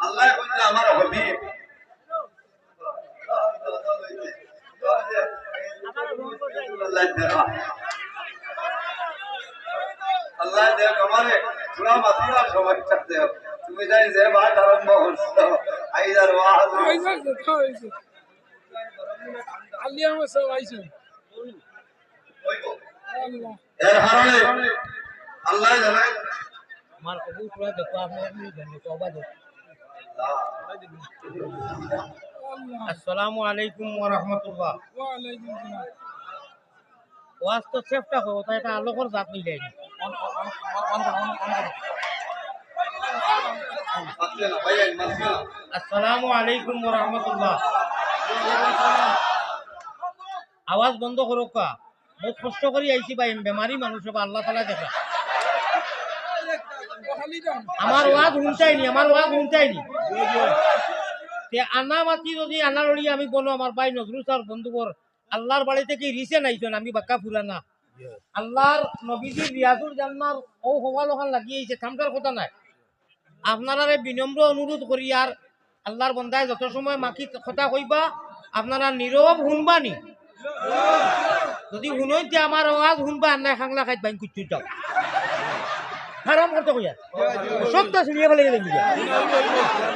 আল্লাহ বলছে আমার হবিব। আল্লাহ দেখ আমারে পুরা মাতিবার সময়টা দেও তুমি যাই যে বাট আরম্ভ করছ। আইদার ওয়াজ তো আইসা সব আল্লাহ এর কারণে আল্লাহ জানাই আলোকর জাত মিলাই মাতলে না ভাই মাতলে না আসসালামু আলাইকুম ওয়া রাহমাতুল্লাহ আওয়াজ বন্ধ করো কা। বহুত কষ্ট করে আইছি ভাই বেমারি মানুষ আল্লাহ তালা দেখা। আমার ওয়াজ শুনতাইনি আমার ওয়াজ শুনতাইনি আনা মাতি যদি আনা লড়ি আমি বলো আমার ভাই নজরুল স্যার বন্ধুবর আল্লাহর বাড়ি থেকে রিসে নাইছেন আমি বাক্কা ফুরানা আল্লাহর নবীজি রিয়াজুল জান্নার ও হওয়াল ওখান লাগিয়েছে থামটার কথা নাই। আপনারা বিনম্র অনুরোধ করি আর আল্লাহর বন্ধায় যত সময় মাকি কথা কইবা আপনারা নীরব শুনবানি যদি শুনইতে আমার আওয়াজ শুনবা নাই খাংলা খাইত বাইন কুচ্ছু যাও হারাম করতে কইয়া। সবটা শুনিয়ে ফেলে গেলে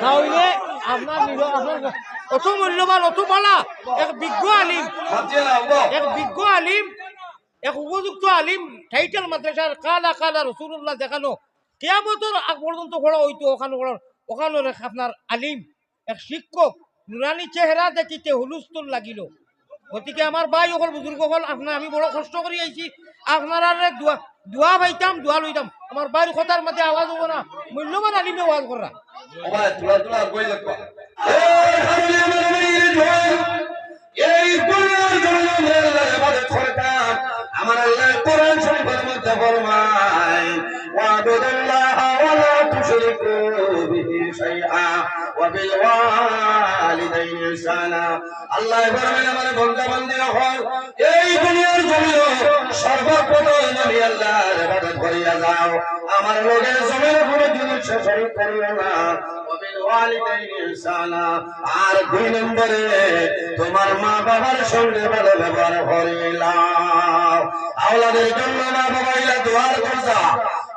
তাহলে আপনার নিল আপনার অত মূল্যবান, অত বালা, এক বিজ্ঞ আলিম, এক বিজ্ঞ আলিম, এক উপযুক্ত আলিম, টাইটেল মাদ্রাসার কালা কালা রসুল্লাহ দেখানো, কেয়ামতর আগ পর্যন্ত খড়া হইতো ওখানে ওখানে আপনার আলিম, এক শিক্ষক, নুরানি চেহারা দেখিতে হুলুস্থুল লাগিল। গতিকে আমার ভাই অকল বুজুর্গ হল, আপনার আমি বড় কষ্ট করে আইছি আপনারা দোয়া দোয়া পাইতাম দোয়া লইতাম। আমার বাড়ি কথার মধ্যে আওয়াজ হব না। মূল্যবান আলিমে আওয়াজ করা এই আমার আল্লাহ কোরআন শরীফের মধ্যে ফরমায় বিহি শাইআ ওয়া বিল ওয়ালিদাইনি ইহসানা আল্লাহ ফরমায় আমার বান্দা বান্দি হল এই দুনিয়ার জন্য সর্বপ্রথম আমি আল্লাহর ইবাদত করিয়া যাও আমার লোকের জমির উপরে জিনিস শরীক করিও না وبالوالدين إحسانا আর দুই নম্বরে তোমার মা বাবার সঙ্গে ভালো ব্যবহার করিলাম আওলাদের জন্য মা বাবা ইলা দোয়ার করছা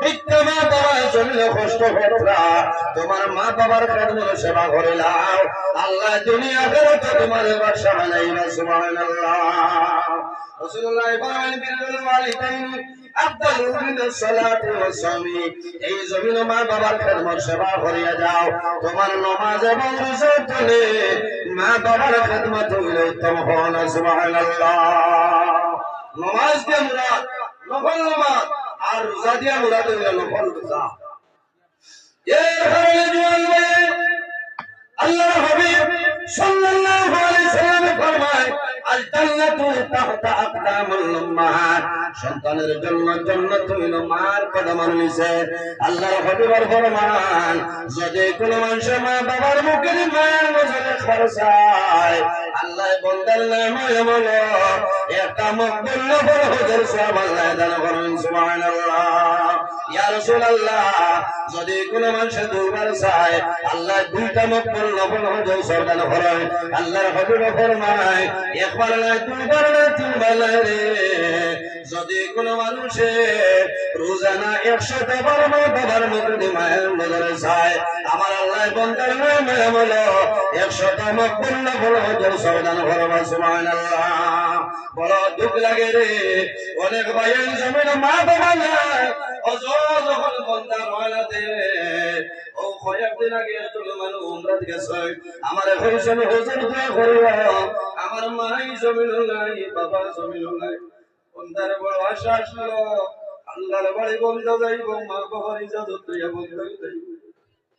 মা তোমার মা বাবার কর্মের সেবা করিলাম আল্লাহ দুনিয়া মা করিয়া যাও। তোমার নামাজ এবং রোজা তুলে মা নামাজ। আর রোজা দিয়ে মুরাদ হইলে নফল রোজা এর কারণে জোয়ান ভাই আল্লাহ হাবিব সাল্লাল্লাহু আলাইহি সাল্লামে ফরমায় সন্তানের জন্য জান্নাত হইল মার কদমের নিচে। আল্লাহর হাবিবের ফরমান, যদি কোন মানুষ মা বাবার মুখের মায়ের নজরে খরচায় আল্লাহ বন্দার নামে এমন একটা মকবুল নফল হজের সব আল্লাহ দান করেন ইয়া রাসূলুল্লাহ, যদি কোন মানুষ দুবার চায়, আল্লাহ দুইটা সব দান করেন। আল্লাহর একবার নয় দুইবার নয় তিনবার নয় রে। যদি কোন মানুষে রোজানা একশো বার মা বাবার মুখে মায়ের নজরে চায় আমার আল্লাহ বন্দার নামে হলো একশো মকবুল সুবহানাল্লাহ। বড় দুঃখ লাগে রে। অনেক ভাইয়ের জমিন মা বাবা নাই। অজর যখন উমরাত গেছে আমার হইছেন হুজুর দোয়া করিও আমার মাই জমিন নাই বাবা জমিন বড় আশা আসলো। আল্লাহর বাড়ি বন্ধ যাইব, মা বাবার ইজাজত লইয়া বন্ধ যাইব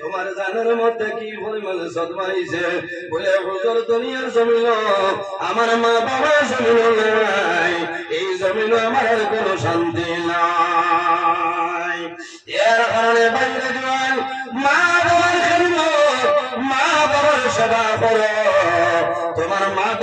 তোমার জানের মধ্যে কি পরিমাণে সদমাইছে বলে, হুজুর, দুনিয়ার জমিন আমার মা বাবা জমিন নাই। এই জমিন আমার কোনো শান্তি নাই। এর কারণে বাইরে জোয়ান মা বাবার জন্য মা বাবার সেবা করো।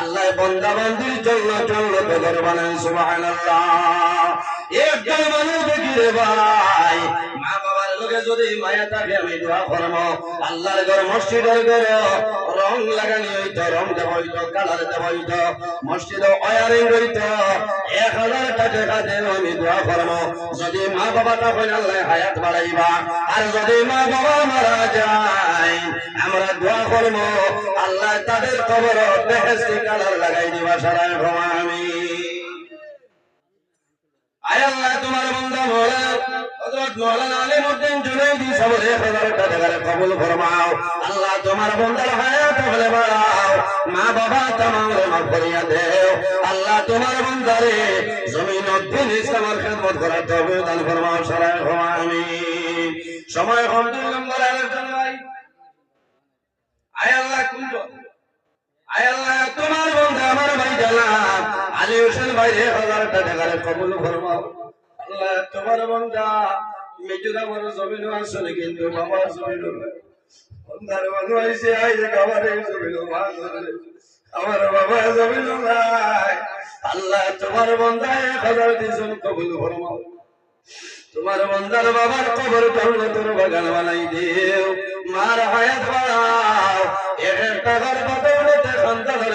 আল্লাহ বান্দা বান্দির জন্য জন্নত ঘর বানায় সুবহানাল্লাহ। একজন মানুষ দেখি রে ভাই মা লোকে যদি মায়া থাকে, আমি দোয়া আল্লাহর ঘর মসজিদের ঘর রং লাগানি হইতো, রং দেব হইতো, কালার দেব হইতো। মসজিদ হইতো, এক হাজার টাকা আমি দোয়া যদি মা বাবাটা হইল আল্লাহ হায়াত বাড়াইবা, আর যদি মা বাবা মারা যায়, আমরা দোয়া করব, আল্লাহ তাদের কবর বেহেস্তি কালার লাগাই দিবা, সারা আমি আয় আল্লাহ তোমার বন্ধা মোলা হযরত মাওলানা আলিমউদ্দিন জুনাইদি সাহেব 1000 টাকা করে কবুল ফরমাও আল্লাহ তোমার বন্দার হায়াত বলে বাড়াও মা বাবা तमाम রে মাফ করিয়া দেও আল্লাহ তোমার বন্দারে জমিন উদ্দিন ইসলামের খিদমত করার তৌফিক দান ফরমাও সারা আমিন সময় কম দুই নম্বর আলোচনা ভাই আয় আল্লাহ কুঞ্জ আয় আল্লাহ তোমার বন্ধু আমার ভাই জানাব আলী হোসেন ভাই এক হাজার টাকা কবুল ফরমাও আল্লাহ, তোমার বন্ধা মিজোরামের জমিন আসলে কিন্তু বাবা জমিন। বন্ধার বন্ধু আইসে আই যে খাবারে জমিন আমার বাবা জমিন আল্লাহ, তোমার বন্ধা এক হাজার দিয়েছেন কবুল ফরমাও তোমার বন্দার বাবার কবর করলে তোর বাগান বানাই দিও। মার হায়াত বাড়াও, এক টাকার বদৌলতে সন্তানের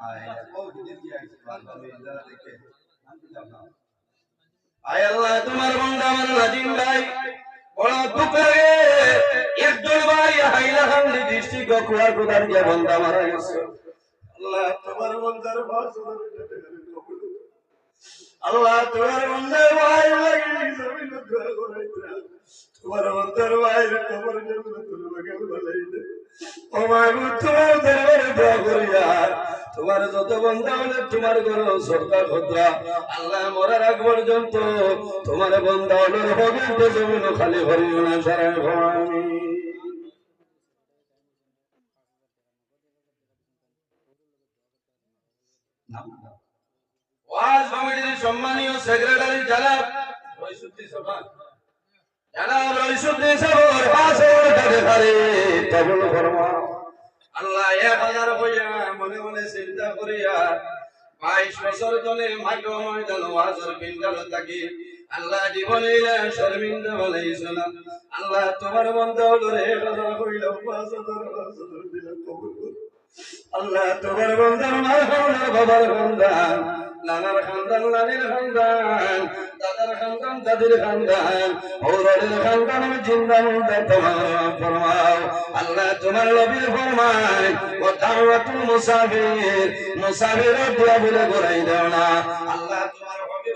আয় তোমার বন্ধার ভাই তোমার তোমার তোমার যত বন্ধা হলে তোমার গরো সর্দার ভদ্রা। আল্লাহ মরার আগ পর্যন্ত তোমার বন্ধা হলো হবে জমিন খালি ভরি না সারা ভবানী। সম্মানীয় সেক্রেটারি যারা বৈশুদ্ধি সভা যারা বৈশুদ্ধি সভা আল্লাহ এক হাজার হইয়া মনে মনে চিন্তা করিয়া, বাইশ বছর জনে মাঠ ময়দান ওয়াজর পিন্ডাল থাকি আল্লাহ জীবনে শর্মিন্দা বানাইছ না আল্লাহ তোমার বন্ধ হলো রে কথা কইল কবুল। আল্লাহ তোমার খান্দার বাবার খান্দান নানার খান্দান, নানির খান্দান, দাদার খান্দান, দাদির খান্দান হৌরের খান্দান জিন্দা মুন্দা তোমার ফরমাও। আল্লাহ তোমার নবীর ফরমায় ও দাওয়াতুল মুসাফির মুসাফির দোয়া বলে গোরাই দাও না। আল্লাহ তোমার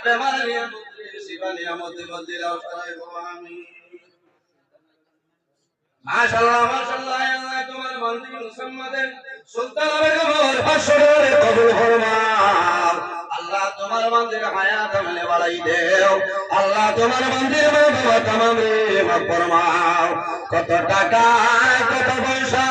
মার বেমার নিয়ে মুক্তি শিবা নিয়ামতে বদিলাও সারাই গো আমিন মাশাআল্লাহ মাশাআল্লাহ আল্লাহ, তোমার বান্দি হায়াত আল্লাহ তোমার বান্দির বাবা কত টাকা, কত পয়সা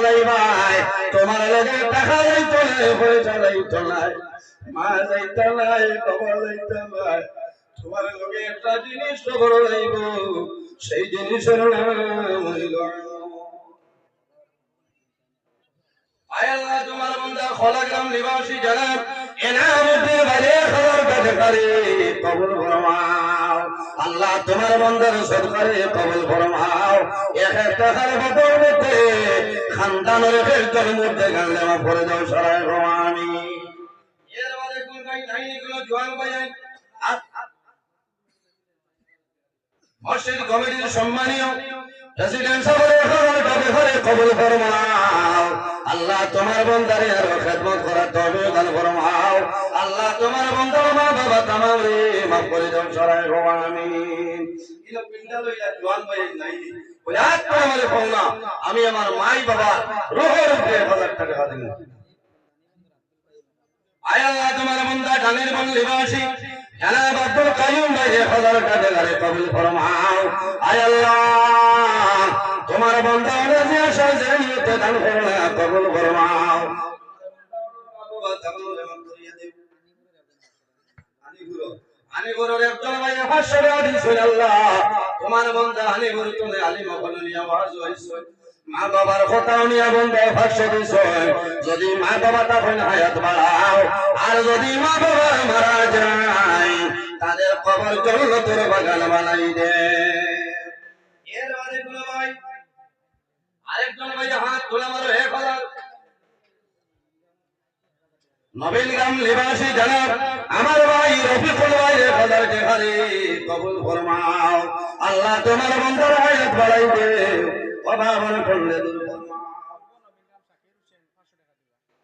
বন্ধা যাই ভাই তোমার লগে টাকা যাইতো না পয়সা যাইতো না মা যাইতো নাই, বাবা যাইতো নাই। তোমার লগে একটা জিনিস তো বড় যাইব সেই জিনিসের নাম হইল আয় আল্লাহ, তোমার বান্দা খলাগ্রাম নিবাসী জনাব এনামুদ্দিন বাইরে খবর কাছে করে কবুল ফরমাও আল্লাহ তোমার বন্ধের সরকারে কবল ফরমাও এক একটা হার বদল মধ্যে খানদানের ফেলতের মধ্যে গান দেওয়া পড়ে যাও সরাই রমানি মসজিদ কমিটির সম্মানীয় আল্লাহ তোমার বন্দারে আরও খেদমত করার তবে দান ফরমাও। আল্লাহ তোমার বন্দার মা বাবা তামাম রে মাফ করে দাও সরাই পরে আমারে আমি আমার মাই বাবা রোহের উপরে হাজার টাকা দিন আয় আল্লাহ তোমার বন্দা ডানের বন লিবাসী জনাব আব্দুল কাইয়ুম ভাই হাজার টাকা গারে কবুল ফরমাও। আয় আল্লাহ, তোমার বন্দা যে আশা জানিয়ে দান করলা কবুল ফরমাও। তোমার বন্দা আনিগুরু, তুমি আলিম মা বাবার কথাও নিয়ে বন্ধে দিছ যদি মা বাবা তখন হায়াত বাড়াও আর যদি মা বাবা মারা যায় তাদের কবর জন্য তোর বাগান বানাই দে এর বাদে ভাই আরেকজন ভাই হাত তোলা মারো হে খোলা নবীনগ্রাম নিবাসী জনাব আমার ভাই রফিকুল ভাই হাজার টাকারে কবুল ফরমাও আল্লাহ তোমার বন্ধুর হায়াত বাড়াই দে অভাবন করলে।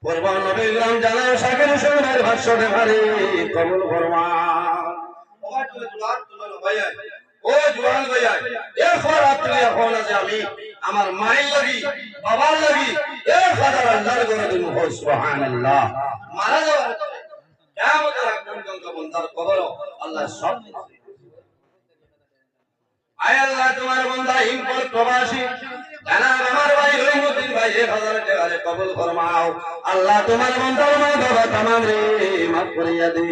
পূর্ব আছে আমি আমার মায়ের লাগি বাবার লাগি এক হাজার করে দিব সুবহানাল্লাহ মারা যাওয়ার কবর আল্লাহ সব আয় আল্লাহ, তোমার বন্দা হিমপুর প্রবাসী। ভাই কবুল ফরমাও। আল্লাহ, তোমার বন্দার মা বাবা তামাম রে, মাফ করিয়া দে।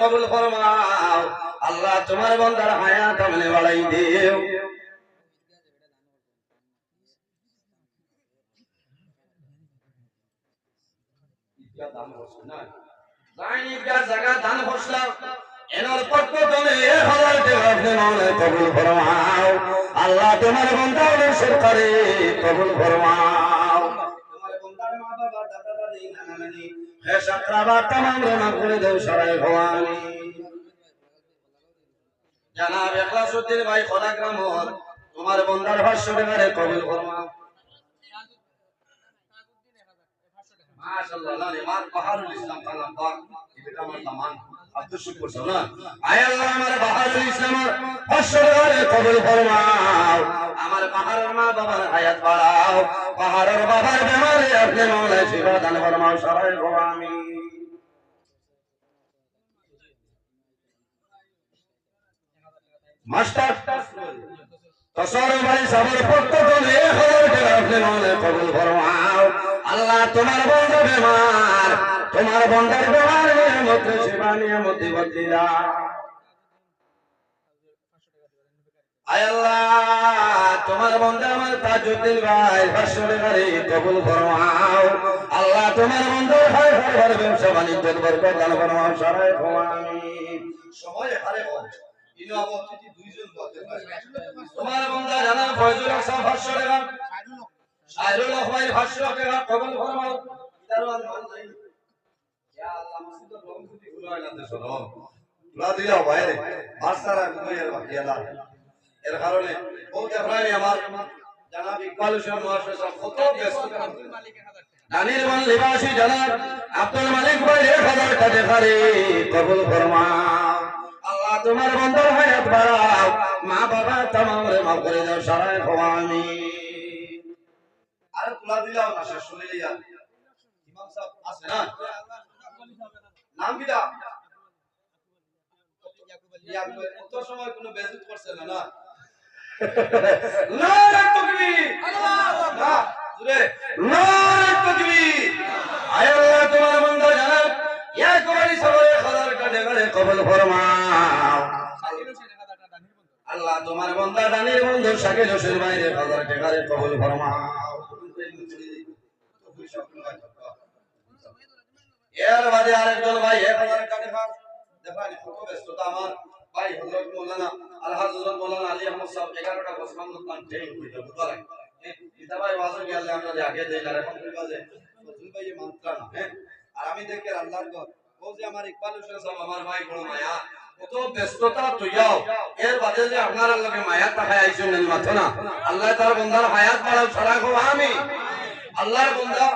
কবুল ফরমাও আল্লাহ হায়াত আমলে বাড়াই দেও। ফরমাও। আল্লাহ তোমার বন্দার সরকারে কবুল ফরমাও। তোমার বন্দার মা বাবা দাদা দাদি নানা ভাই খোদাগ্রাম হল তোমার বন্দার ভাষ্য কবুল ফরমা মাশাআল্লাহ লালি মার বাহারুল ইসলাম কালাম পাক এটা আমার দামান আব্দুল শুকর সানা আয় আল্লাহ আমার বাহারুল ইসলাম ভাষ্য বেগারে কবুল ফরমাও আমার বাহারের মা বাবার হায়াত বাড়াও। বাহারের বাবার বেমারে আপনি শিফা দান ফরমাও, সবাই আমিন। মাস্টার কসর ভাই সবার ফরমাও। আল্লাহ তোমার বন্ধ বেমার, তোমার বন্ধার বেমার নিয়ামত, সেবা নিয়ামত দিবদিলা আয় আল্লাহ, তোমার বন্ধা আমার তাজুদ্দিন ভাই ভাষ্যরে গাড়ি কবুল ফরমাও। আল্লাহ তোমার বন্ধু ভাই ভাই ভাই, ব্যবসা বাণিজ্য বরকত দান ফরমাও সারাই ফরমামি সময় হারে বল তোমার বন্ধা জানা ফয়জুল হাসান সাইরুল কবুল ফরমাও ইয়া আল্লাহ রং না দেশ রং বাইরে ভাষারা বাকিয়ালা এর কারণে আমার জানাব ইকবাল হোসেন মহাশয় সব কত ব্যস্ত। নানির মান লিবাসী জানাব আব্দুল মালিক ভাই এক হাজার টাকা দেখারে কবুল ফরমা আল্লাহ তোমার বন্ধর হায়াত বাড়াও মা বাবা তামাম রে মাফ করে দাও আরে তুলা না শেষ শুনে ইমাম সাহেব আছে না? নাম ইয়াকুব কত সময় কোনো বেজুত করছে না না? নারে তাকবীর! না জুরে নারে তাকবীর! আয় আল্লাহ তোমার বান্দা জানাব একবারই সবাই হাজার কাটে করে কবুল ফরমাও। আল্লাহ তোমার বান্দা দানির বন্ধু শাকিল হোসেন বাইরে হাজার টাকারে কবুল ফরমাও। এর বাদে আরেকজন ভাই, এক হাজার কাটে খাস দেখেন, কত ব্যস্ততা আমার। ভাই হযরত মাওলানা আলহাজ হযরত মাওলানা আলী আহমদ সাহেব 11টা বছর তান টেই হইল বুঝারে ভাই বাজার গেলে আমরা আগে দেই না এখন বাজে। ভাই মন্ত্র না আর আমি দেখে আল্লাহর ঘর। ও যে আমার ইকবাল হোসেন সাহেব, আমার ভাই, বড় কত ব্যস্ততা তুইয়াও এর বাদে যে আপনারা লগে মায়া না। আল্লাহ তার বন্দার হায়াত বাড়াও গো আমি আল্লাহর বন্দা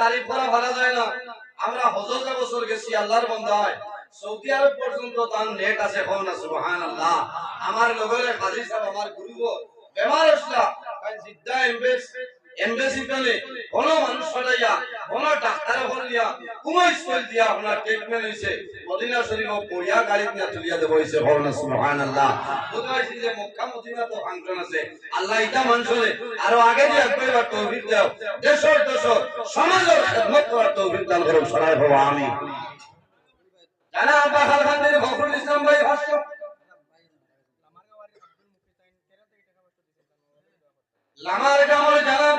তারিফ করা ভালো যায় না। আমরা হজরত বছর গেছি, আল্লাহর বন্দা হয়। সৌদি আরব পর্যন্ত তার নেট আছে কোন না সুবহান আল্লাহ আমার লগরে কাজী সাহেব, আমার গুরু বেমার আসলা জিদ্দা এমবেসি এমবেসি কানে কোন মানুষ ছড়াইয়া কোন ডাক্তার হলিয়া কোন স্কুল দিয়া আপনার ট্রিটমেন্ট হইছে। মদিনা শরীফ পড়িয়া গাড়ি নিয়ে তুলিয়া দেব হইছে কোন না সুবহান আল্লাহ যে মক্কা মদিনা তো ফাংশন আছে, আল্লাহ ইটা আরও আগে যে একবার দাও। দেশর দেশর সমাজের খেদমত করার দান করো সরাই বাবা আমি জানা আব্বা খালখানের ফখরুল ইসলাম ভাই ভাষ্য? লামার জানাব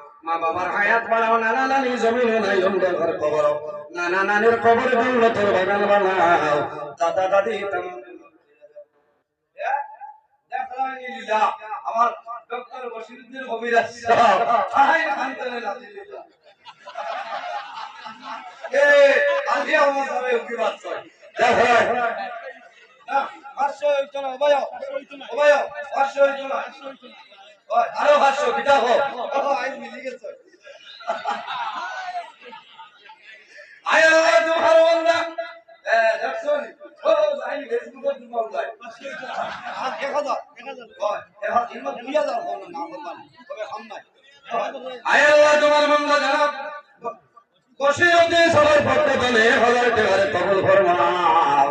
মা বাবার হায়াত বাড়াও নানা নানি জমিন নাই অন্ধকার কবর নানা নানির কবর জন্নতের বাগান বানাও। দাদা, দাদি আমার ডক্টর বশিরুদ্দিন কবির আহাই খানতনে নাজিলিল্লাহ এ আলিয়া আমার সামনে উকি বাচ্চা দেখো পাঁচশো হইতো না আরও পাঁচশো কিতা হো আইন মিলি গেছে। আয় আল্লাহ তোমার বন্দা এ দেখছ ও আইন ফেসবুকে তুমি বললাই আর এক হাজার এক হাজার ওই এক হাজার ইমান দুই হাজার হলো না বললাম তবে কম নাই। আয় আল্লাহ তোমার বন্দা জানাব বসে সবার পক্ষে বলে হাজার টাকার কবল ফরমাও